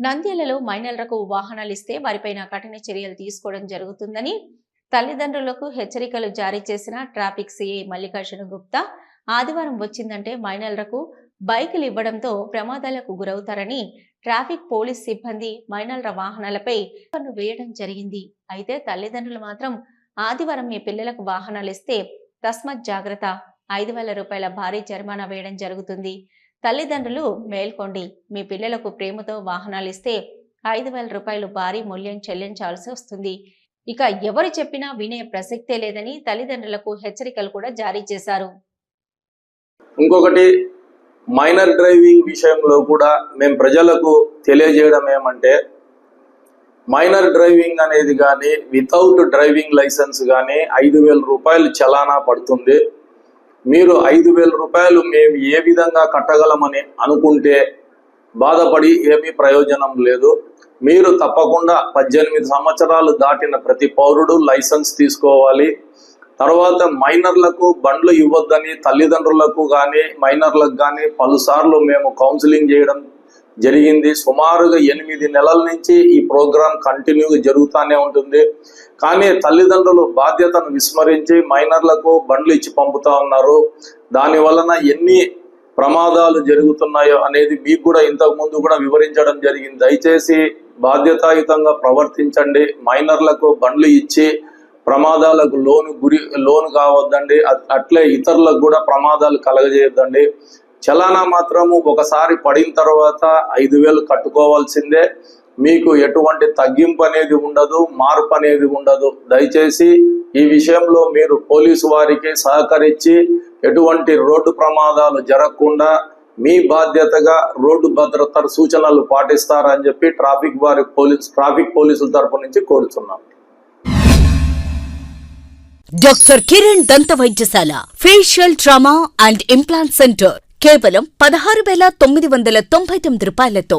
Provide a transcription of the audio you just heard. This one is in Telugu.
నంద్యాలలో మైనర్లకు వాహనాలు ఇస్తే వారిపైన కఠిన చర్యలు తీసుకోవడం జరుగుతుందని తల్లిదండ్రులకు హెచ్చరికలు జారీ చేసిన ట్రాఫిక్ సిఐ మల్లికార్జున గుప్తా ఆదివారం వచ్చిందంటే మైనర్లకు బైకులు ఇవ్వడంతో ప్రమాదాలకు గురవుతారని ట్రాఫిక్ పోలీస్ సిబ్బంది మైనర్ల వాహనాలపై పన్ను వేయడం జరిగింది. అయితే తల్లిదండ్రులు మాత్రం ఆదివారం మీ పిల్లలకు వాహనాలు ఇస్తే తస్మత్ జాగ్రత్త ఐదు వేల రూపాయల భారీ జరిమానా వేయడం జరుగుతుంది. తల్లిదండ్రులు మేల్కోండి. మీ పిల్లలకు ప్రేమతో వాహనాలు ఇస్తే ఐదు వేల రూపాయలు భారీ మూల్యం చెల్లించాల్సి వస్తుంది. ఇక ఎవరు చెప్పినా వినే ప్రసక్తే లేదని తల్లిదండ్రులకు హెచ్చరికలు కూడా జారీ చేశారు. ఇంకొకటి మైనర్ డ్రైవింగ్ విషయంలో కూడా మేము ప్రజలకు తెలియజేయడం ఏమంటే మైనర్ డ్రైవింగ్ అనేది కానీ వితౌట్ డ్రైవింగ్ లైసెన్స్ కానీ ఐదు వేల రూపాయలు చలానా పడుతుంది. మీరు ఐదు వేల రూపాయలు మేము ఏ విధంగా కట్టగలమని అనుకుంటే బాధపడి ఏమీ ప్రయోజనం లేదు. మీరు తప్పకుండా పద్దెనిమిది సంవత్సరాలు దాటిన ప్రతి పౌరుడు లైసెన్స్ తీసుకోవాలి. తర్వాత మైనర్లకు బండ్లు ఇవ్వద్దని తల్లిదండ్రులకు కానీ మైనర్లకు కానీ పలుసార్లు మేము కౌన్సిలింగ్ చేయడం జరిగింది. సుమారుగా ఎనిమిది నెలల నుంచి ఈ ప్రోగ్రాం కంటిన్యూగా జరుగుతూనే ఉంటుంది. కానీ తల్లిదండ్రులు బాధ్యతను విస్మరించి మైనర్లకు బండ్లు ఇచ్చి పంపుతా ఉన్నారు. దాని వలన ఎన్ని ప్రమాదాలు జరుగుతున్నాయో అనేది మీకు కూడా ఇంతకు ముందు కూడా వివరించడం జరిగింది. దయచేసి బాధ్యతాయుతంగా ప్రవర్తించండి. మైనర్లకు బండ్లు ఇచ్చి ప్రమాదాలకు లోను గురి లోను కావద్దండి. అట్లే ఇతరులకు కూడా ప్రమాదాలు కలగజేయద్దండి. చలానా మాత్రము ఒకసారి పడిన తర్వాత ఐదు వేలు కట్టుకోవాల్సిందే. మీకు ఎటువంటి తగ్గింపు అనేది ఉండదు మార్పు అనేది ఉండదు. దయచేసి ఈ విషయంలో మీరు పోలీసు వారికి సహకరించి ఎటువంటి రోడ్డు ప్రమాదాలు జరగకుండా మీ బాధ్యతగా రోడ్డు భద్రత సూచనలు పాటిస్తారని చెప్పి ట్రాఫిక్ వారి పోలీస్ ట్రాఫిక్ పోలీసుల తరపు నుంచి కోరుతున్నాం డాక్టర్ కిరణ్ దంత వైద్యశాల facial trauma and implant centre. కేవలం పదహారు వేల తొమ్మిది వందల తొంభై తొమ్మిది రూపాయలతో.